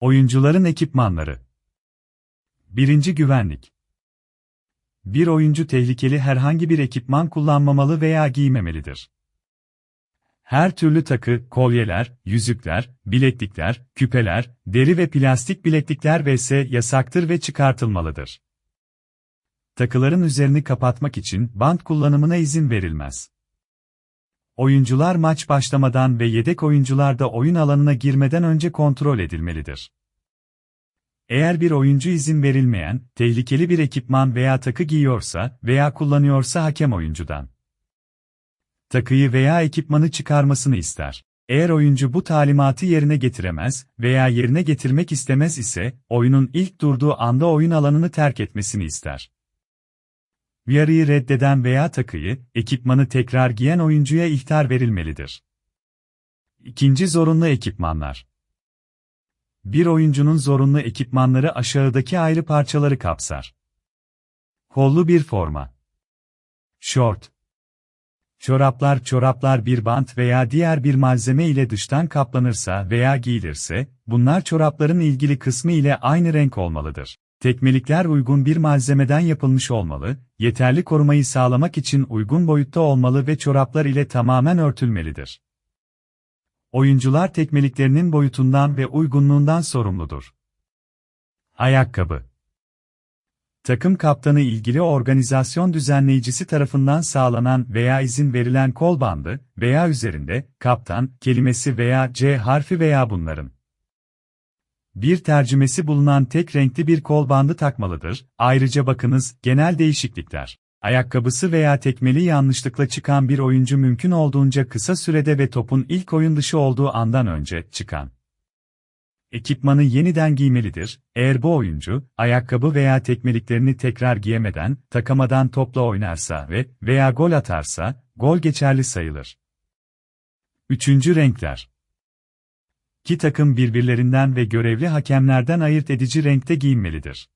Oyuncuların ekipmanları 1. Güvenlik Bir oyuncu tehlikeli herhangi bir ekipman kullanmamalı veya giymemelidir. Her türlü takı, kolyeler, yüzükler, bileklikler, küpeler, deri ve plastik bileklikler vs. yasaktır ve çıkartılmalıdır. Takıların üzerini kapatmak için bant kullanımına izin verilmez. Oyuncular maç başlamadan ve yedek oyuncular da oyun alanına girmeden önce kontrol edilmelidir. Eğer bir oyuncu izin verilmeyen, tehlikeli bir ekipman veya takı giyiyorsa veya kullanıyorsa hakem oyuncudan takıyı veya ekipmanı çıkarmasını ister. Eğer oyuncu bu talimatı yerine getiremez veya yerine getirmek istemez ise, oyunun ilk durduğu anda oyun alanını terk etmesini ister. Uyarıyı reddeden veya takıyı, ekipmanı tekrar giyen oyuncuya ihtar verilmelidir. İkinci zorunlu ekipmanlar. Bir oyuncunun zorunlu ekipmanları aşağıdaki ayrı parçaları kapsar. Kollu bir forma. Şort. Çoraplar çoraplar bir bant veya diğer bir malzeme ile dıştan kaplanırsa veya giyilirse, bunlar çorapların ilgili kısmı ile aynı renk olmalıdır. Tekmelikler uygun bir malzemeden yapılmış olmalı, yeterli korumayı sağlamak için uygun boyutta olmalı ve çoraplar ile tamamen örtülmelidir. Oyuncular tekmeliklerinin boyutundan ve uygunluğundan sorumludur. Ayakkabı Takım kaptanı ilgili organizasyon düzenleyicisi tarafından sağlanan veya izin verilen kol bandı veya üzerinde kaptan kelimesi veya C harfi veya bunların bir tercümesi bulunan tek renkli bir kol bandı takmalıdır. Ayrıca bakınız, genel değişiklikler. Ayakkabısı veya tekmeli yanlışlıkla çıkan bir oyuncu mümkün olduğunca kısa sürede ve topun ilk oyun dışı olduğu andan önce çıkan ekipmanı yeniden giymelidir. Eğer bu oyuncu, ayakkabı veya tekmeliklerini tekrar giyemeden, takamadan topla oynarsa ve veya gol atarsa, gol geçerli sayılır. Üçüncü renkler. İki takım birbirlerinden ve görevli hakemlerden ayırt edici renkte giyinmelidir.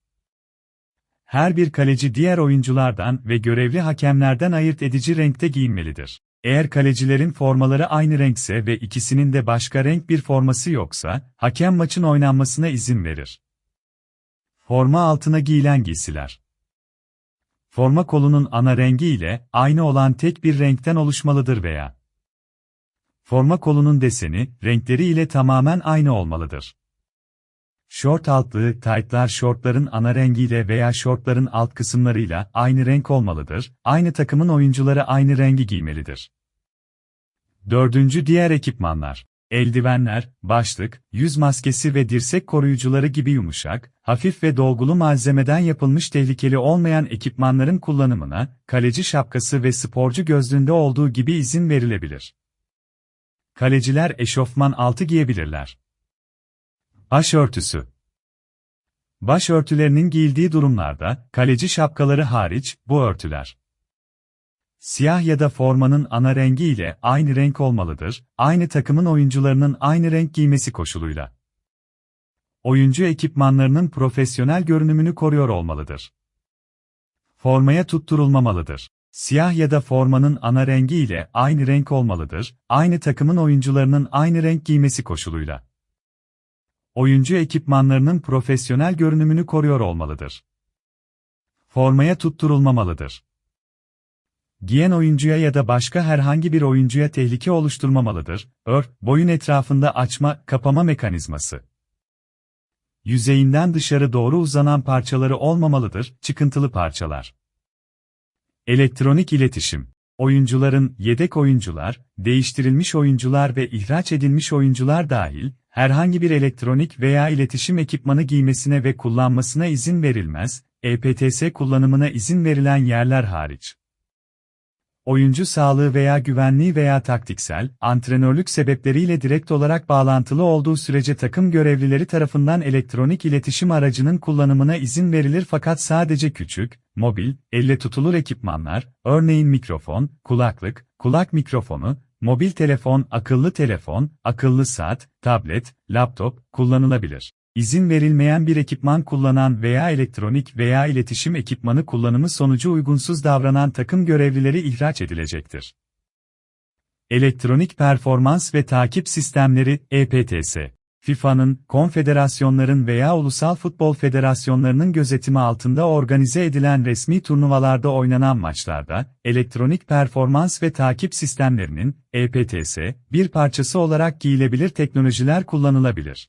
Her bir kaleci diğer oyunculardan ve görevli hakemlerden ayırt edici renkte giyinmelidir. Eğer kalecilerin formaları aynı renkse ve ikisinin de başka renk bir forması yoksa, hakem maçın oynanmasına izin verir. Forma altına giyilen giysiler. Forma kolunun ana rengi ile aynı olan tek bir renkten oluşmalıdır veya forma kolunun deseni, renkleri ile tamamen aynı olmalıdır. Şort altlığı, taytlar şortların ana rengiyle veya şortların alt kısımlarıyla aynı renk olmalıdır, aynı takımın oyuncuları aynı rengi giymelidir. Dördüncü diğer ekipmanlar. Eldivenler, başlık, yüz maskesi ve dirsek koruyucuları gibi yumuşak, hafif ve dolgulu malzemeden yapılmış tehlikeli olmayan ekipmanların kullanımına, kaleci şapkası ve sporcu gözlüğünde olduğu gibi izin verilebilir. Kaleciler eşofman altı giyebilirler. Başörtüsü Başörtülerinin giyildiği durumlarda, kaleci şapkaları hariç, bu örtüler. Siyah ya da formanın ana rengi ile aynı renk olmalıdır, aynı takımın oyuncularının aynı renk giymesi koşuluyla. Oyuncu ekipmanlarının profesyonel görünümünü koruyor olmalıdır. Formaya tutturulmamalıdır. Siyah ya da formanın ana rengi ile aynı renk olmalıdır, aynı takımın oyuncularının aynı renk giymesi koşuluyla. Oyuncu ekipmanlarının profesyonel görünümünü koruyor olmalıdır. Formaya tutturulmamalıdır. Giyen oyuncuya ya da başka herhangi bir oyuncuya tehlike oluşturmamalıdır. Ör, boyun etrafında açma, kapama mekanizması. Yüzeyinden dışarı doğru uzanan parçaları olmamalıdır, çıkıntılı parçalar. Elektronik iletişim. Oyuncuların, yedek oyuncular, değiştirilmiş oyuncular ve ihraç edilmiş oyuncular dahil, herhangi bir elektronik veya iletişim ekipmanı giymesine ve kullanmasına izin verilmez, EPTS kullanımına izin verilen yerler hariç oyuncu sağlığı veya güvenliği veya taktiksel, antrenörlük sebepleriyle direkt olarak bağlantılı olduğu sürece takım görevlileri tarafından elektronik iletişim aracının kullanımına izin verilir fakat sadece küçük, mobil, elle tutulur ekipmanlar, örneğin mikrofon, kulaklık, kulak mikrofonu, mobil telefon, akıllı telefon, akıllı saat, tablet, laptop kullanılabilir. İzin verilmeyen bir ekipman kullanan veya elektronik veya iletişim ekipmanı kullanımı sonucu uygunsuz davranan takım görevlileri ihraç edilecektir. Elektronik Performans ve Takip Sistemleri EPTS FIFA'nın, konfederasyonların veya ulusal futbol federasyonlarının gözetimi altında organize edilen resmi turnuvalarda oynanan maçlarda, elektronik performans ve takip sistemlerinin, EPTS, bir parçası olarak giyilebilir teknolojiler kullanılabilir.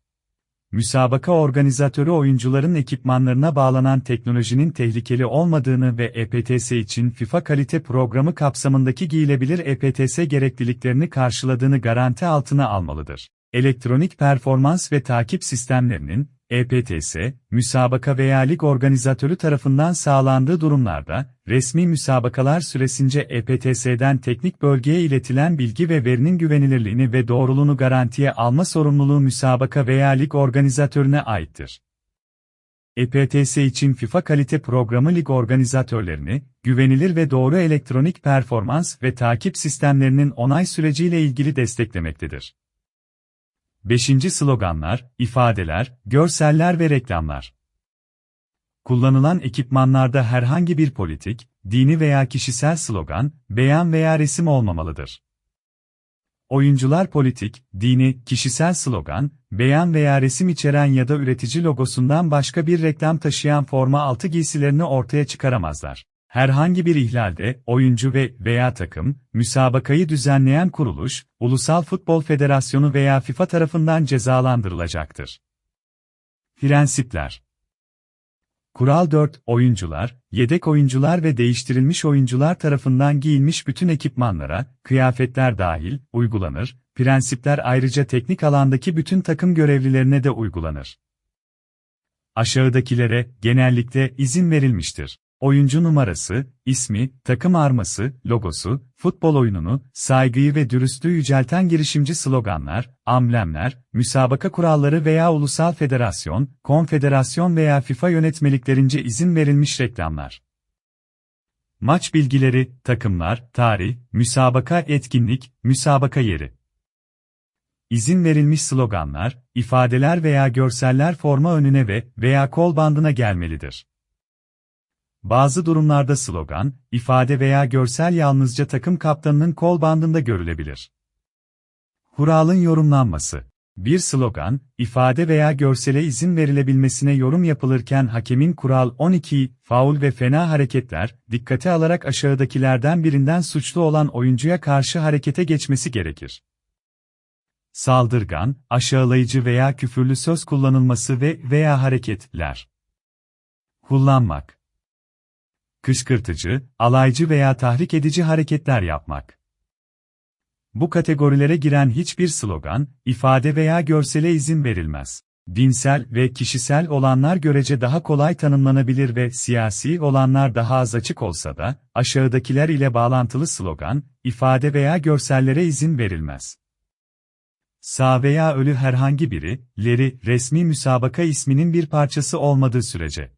Müsabaka organizatörü oyuncuların ekipmanlarına bağlanan teknolojinin tehlikeli olmadığını ve EPTS için FIFA kalite programı kapsamındaki giyilebilir EPTS gerekliliklerini karşıladığını garanti altına almalıdır. Elektronik performans ve takip sistemlerinin, EPTS, müsabaka veya lig organizatörü tarafından sağlandığı durumlarda, resmi müsabakalar süresince EPTS'den teknik bölgeye iletilen bilgi ve verinin güvenilirliğini ve doğruluğunu garantiye alma sorumluluğu müsabaka veya lig organizatörüne aittir. EPTS için FIFA kalite programı lig organizatörlerini, güvenilir ve doğru elektronik performans ve takip sistemlerinin onay süreciyle ilgili desteklemektedir. 5. Sloganlar, ifadeler, görseller ve reklamlar. Kullanılan ekipmanlarda herhangi bir politik, dini veya kişisel slogan, beyan veya resim olmamalıdır. Oyuncular politik, dini, kişisel slogan, beyan veya resim içeren ya da üretici logosundan başka bir reklam taşıyan forma altı giysilerini ortaya çıkaramazlar. Herhangi bir ihlalde, oyuncu ve veya takım, müsabakayı düzenleyen kuruluş, Ulusal Futbol Federasyonu veya FIFA tarafından cezalandırılacaktır. Prensipler Kural 4, oyuncular, yedek oyuncular ve değiştirilmiş oyuncular tarafından giyilmiş bütün ekipmanlara, kıyafetler dahil, uygulanır, prensipler ayrıca teknik alandaki bütün takım görevlilerine de uygulanır. Aşağıdakilere, genellikle izin verilmiştir oyuncu numarası, ismi, takım arması, logosu, futbol oyununu, saygıyı ve dürüstlüğü yücelten girişimci sloganlar, amblemler, müsabaka kuralları veya ulusal federasyon, konfederasyon veya FIFA yönetmeliklerince izin verilmiş reklamlar. Maç bilgileri, takımlar, tarih, müsabaka etkinlik, müsabaka yeri. İzin verilmiş sloganlar, ifadeler veya görseller forma önüne ve veya kol bandına gelmelidir. Bazı durumlarda slogan, ifade veya görsel yalnızca takım kaptanının kol bandında görülebilir. Kuralın yorumlanması bir slogan, ifade veya görsele izin verilebilmesine yorum yapılırken hakemin kural 12, faul ve fena hareketler, dikkate alarak aşağıdakilerden birinden suçlu olan oyuncuya karşı harekete geçmesi gerekir. Saldırgan, aşağılayıcı veya küfürlü söz kullanılması ve veya hareketler. Kullanmak kışkırtıcı, alaycı veya tahrik edici hareketler yapmak. Bu kategorilere giren hiçbir slogan, ifade veya görsele izin verilmez. Dinsel ve kişisel olanlar görece daha kolay tanımlanabilir ve siyasi olanlar daha az açık olsa da, aşağıdakiler ile bağlantılı slogan, ifade veya görsellere izin verilmez. Sağ veya ölü herhangi biri, leri, resmi müsabaka isminin bir parçası olmadığı sürece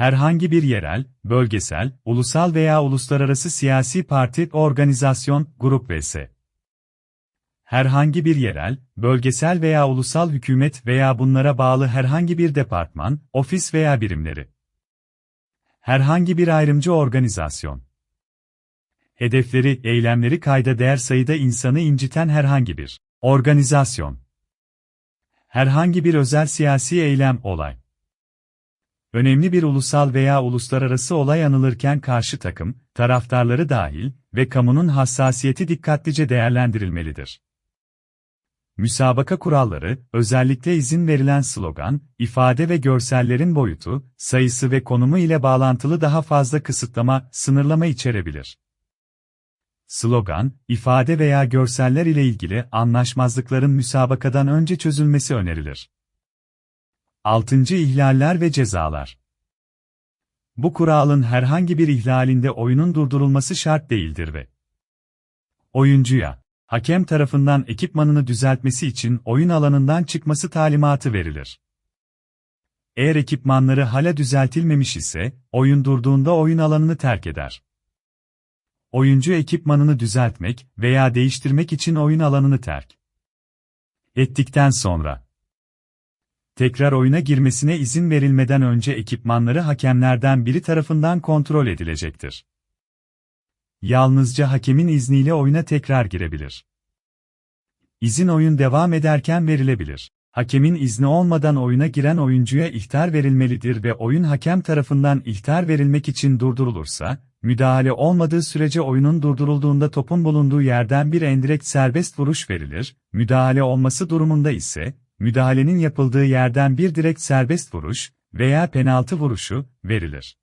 herhangi bir yerel, bölgesel, ulusal veya uluslararası siyasi parti, organizasyon, grup vs. Herhangi bir yerel, bölgesel veya ulusal hükümet veya bunlara bağlı herhangi bir departman, ofis veya birimleri. Herhangi bir ayrımcı organizasyon. Hedefleri, eylemleri kayda değer sayıda insanı inciten herhangi bir organizasyon. Herhangi bir özel siyasi eylem, olay. Önemli bir ulusal veya uluslararası olay anılırken karşı takım, taraftarları dahil ve kamunun hassasiyeti dikkatlice değerlendirilmelidir. Müsabaka kuralları, özellikle izin verilen slogan, ifade ve görsellerin boyutu, sayısı ve konumu ile bağlantılı daha fazla kısıtlama, sınırlama içerebilir. Slogan, ifade veya görseller ile ilgili anlaşmazlıkların müsabakadan önce çözülmesi önerilir. 6. İhlaller ve cezalar. Bu kuralın herhangi bir ihlalinde oyunun durdurulması şart değildir ve oyuncuya hakem tarafından ekipmanını düzeltmesi için oyun alanından çıkması talimatı verilir. Eğer ekipmanları hala düzeltilmemiş ise, oyun durduğunda oyun alanını terk eder. Oyuncu ekipmanını düzeltmek veya değiştirmek için oyun alanını terk ettikten sonra tekrar oyuna girmesine izin verilmeden önce ekipmanları hakemlerden biri tarafından kontrol edilecektir. Yalnızca hakemin izniyle oyuna tekrar girebilir. İzin oyun devam ederken verilebilir. Hakemin izni olmadan oyuna giren oyuncuya ihtar verilmelidir ve oyun hakem tarafından ihtar verilmek için durdurulursa, müdahale olmadığı sürece oyunun durdurulduğunda topun bulunduğu yerden bir endirekt serbest vuruş verilir, müdahale olması durumunda ise, müdahalenin yapıldığı yerden bir direkt serbest vuruş veya penaltı vuruşu verilir.